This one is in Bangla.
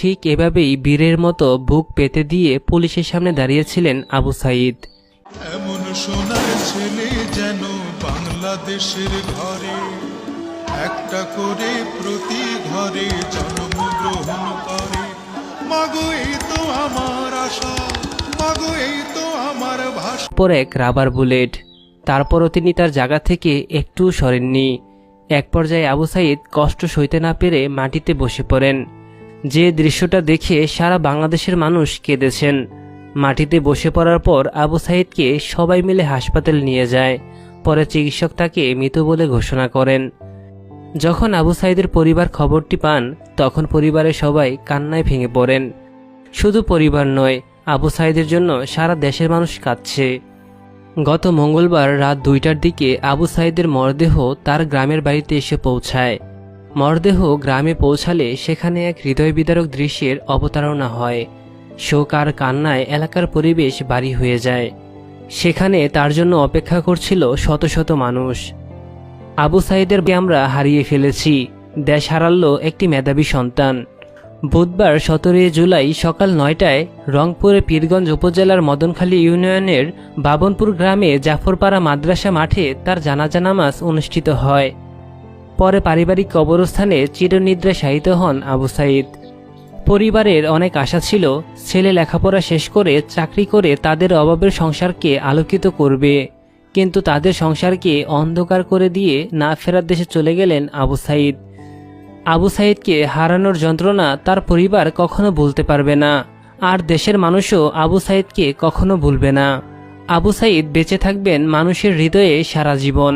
ঠিক এভাবেই বীরের মতো বুক পেতে দিয়ে পুলিশের সামনে দাঁড়িয়েছিলেন আবু সাইদ। এমন সোনার ছেলে যেন বাংলাদেশের ঘরে একটা করে প্রতি ঘরে জন্মগ্রহণ করে। মাগো এই তো আমার আশা মাগো এই তো আমার ভাষা। পর এক রাবার বুলেট তারপরও তিনি তার জায়গা থেকে একটু সরেননি। এক পর্যায়ে আবু সাইদ কষ্ট সইতে না পেরে মাটিতে বসে পড়েন। যে দৃশ্যটা দেখে সারা বাংলাদেশের মানুষ কেঁদেছেন। মাটিতে বসে পড়ার পর আবু সাইদকে সবাই মিলে হাসপাতাল নিয়ে যায়। পরে চিকিৎসক তাকে মৃত বলে ঘোষণা করেন। যখন আবু সাইদের পরিবার খবরটি পান, তখন পরিবারের সবাই কান্নায় ভেঙে পড়েন। শুধু পরিবার নয়, আবু সাইদের জন্য সারা দেশের মানুষ কাঁদছে। গত মঙ্গলবার রাত দুইটার দিকে আবু সাইদের মরদেহ তার গ্রামের বাড়িতে এসে পৌঁছায়। মরদেহ গ্রামে পৌঁছালে সেখানে এক হৃদয় বিদারক দৃশ্যের অবতারণা হয়। শোক আর কান্নায় এলাকার পরিবেশ বাড়ি হয়ে যায়। সেখানে তার জন্য অপেক্ষা করছিল শত শত মানুষ। আবু সাইদের আমরা হারিয়ে ফেলেছি। দেশ হারালো একটি মেধাবী সন্তান। বুধবার সতেরোই জুলাই সকাল নয়টায় রংপুরের পীরগঞ্জ উপজেলার মদনখালী ইউনিয়নের বাবনপুর গ্রামে জাফরপাড়া মাদ্রাসা মাঠে তার জানাজা নামাজ অনুষ্ঠিত হয়। পরে পারিবারিক কবরস্থানে চিরনিদ্রা শায়িত হন আবু সাইদ। পরিবারের অনেক আশা ছিল ছেলে লেখাপড়া শেষ করে চাকরি করে তাদের অভাবের সংসারকে আলোকিত করবে। কিন্তু তাদের সংসারকে অন্ধকার করে দিয়ে না ফেরার দেশে চলে গেলেন আবু সাইদ। আবু সাইদকে হারানোর যন্ত্রণা তার পরিবার কখনো ভুলতে পারবে না, আর দেশের মানুষও আবু সাইদকে কখনো ভুলবে না। আবু সাইদ বেঁচে থাকবেন মানুষের হৃদয়ে সারা জীবন।